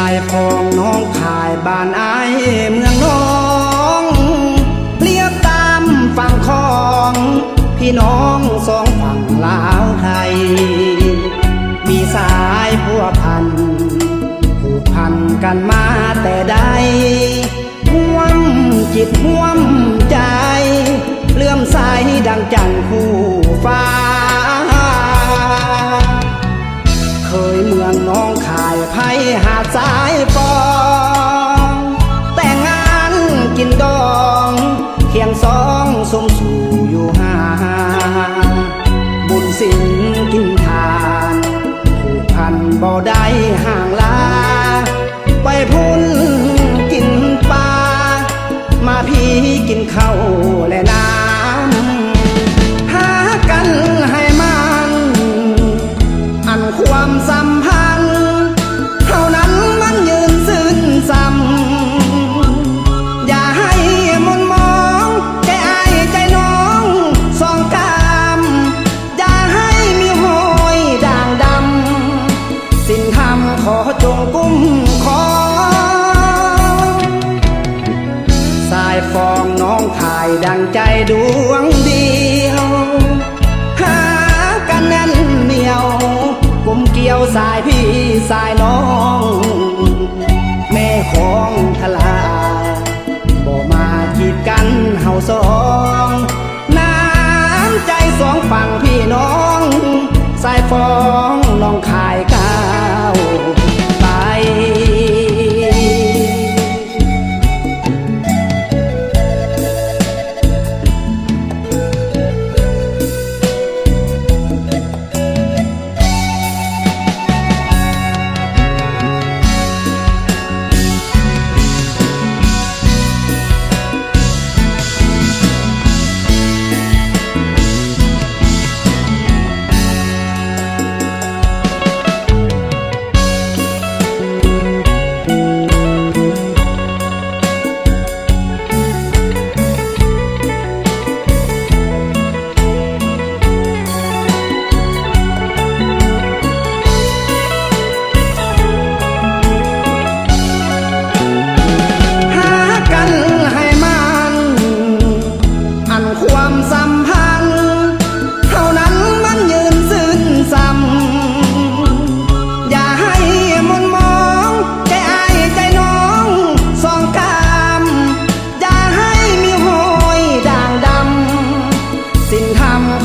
ายพองน้องขายบ้านไอเมืองน้องเปรียบตามฝั่งของ พี่น้องสองฝั่งลาวไทย มีสายพัวพันผูกพันกันมาแต่ใดห่วมจิตห่วม บ่ได้ห่างลา ไปพุ่นกินปลา มาพี่กินข้าว สายน้อง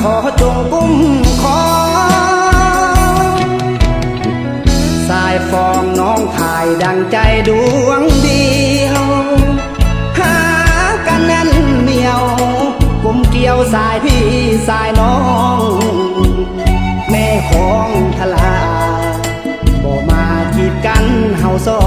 ขอจงกุ้มขอสายฟองน้องถ่ายดังใจดวงเดียวหากันแน่นเหนียวกลมเกี่ยวสายพี่สายน้อง แม่ของทลาบ่มากีดกันเฮาสอง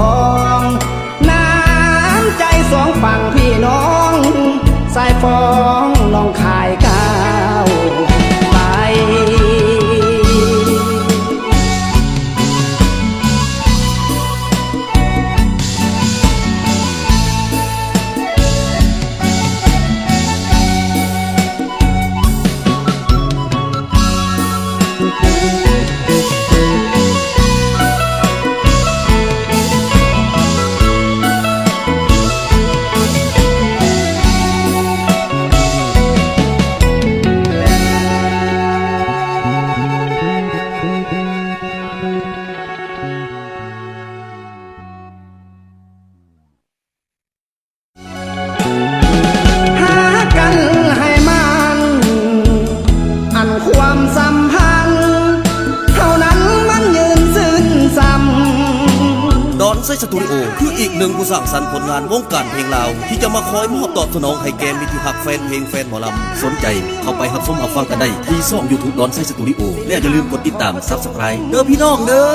หนึ่งผู้สร้างสรรค์ผลงานวงการเพลงลาว ที่จะมาคอยมอบตอบสนองให้แกมิตรที่หักแฟนเพลงแฟนหมอลำสนใจเข้าไปหับส้มหับฟังกันได้ที่ช่องยูทูบดอนไซสตูดิโอและอย่าลืมกดติดตามซับสไครต์เด้อพี่น้องเด้อ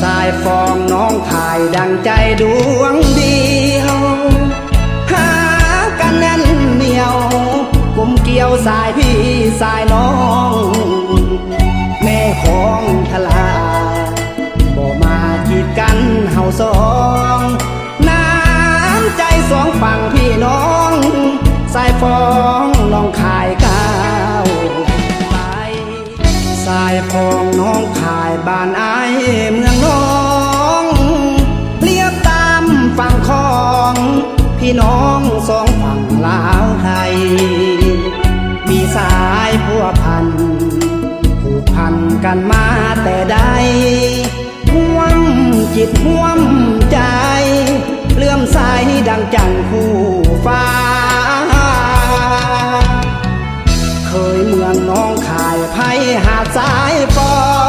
สายฟองน้องถ่ายดังใจดวงเดียวหากันแน่นเหนียวกลมเกี่ยวสายพี่สายน้อง ฟังพี่น้อง สายฟองน้องขายก้าวไปสายฟองน้องขายบ้านไอเมืองน้องเรียบตามฝั่งคอง พี่น้องสองฝั่งลาวไทย มีสายพัวพันผูกพันกันมาแต่ใดห่วมจิตห่วมใจ ใสดังจังคู่ฟ้า เคยเมืองน้องขายไพ่หาดสายปอ